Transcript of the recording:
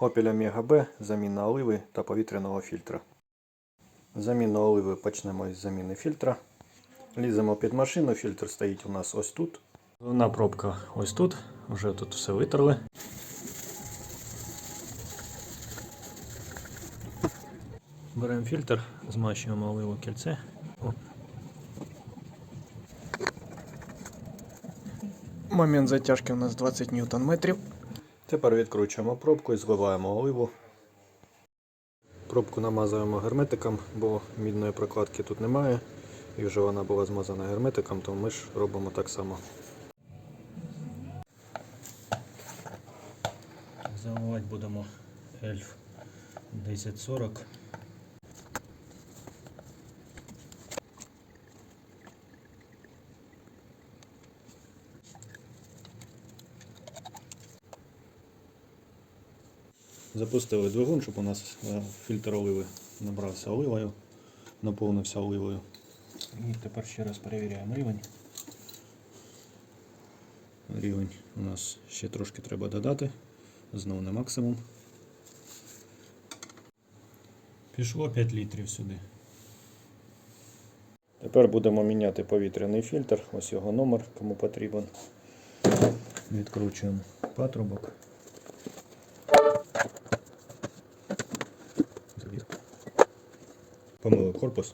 Opel Omega B, заміна оливи та повітряного фільтра. Заміну оливи почнемо із заміни фільтра. Ліземо під машину, фільтр стоїть у нас ось тут. Головна пробка ось тут, вже тут все витерли. Беремо фільтр, змащуємо оливу кільце. О. Момент затяжки у нас 20 ньютон метрів. Тепер відкручуємо пробку і зливаємо оливу. Пробку намазуємо герметиком, бо мідної прокладки тут немає. І вже вона була змазана герметиком, то ми ж робимо так само. Заливати будемо ельф 1040. Запустили двигун, щоб у нас е, фільтр оливи набрався оливою, наповнився оливою. І тепер ще раз перевіряємо рівень. Рівень у нас ще трошки треба додати. Знову не максимум. Пішло 5 літрів сюди. Тепер будемо міняти повітряний фільтр. Ось його номер, кому потрібен. Відкручуємо патрубок. como corpus.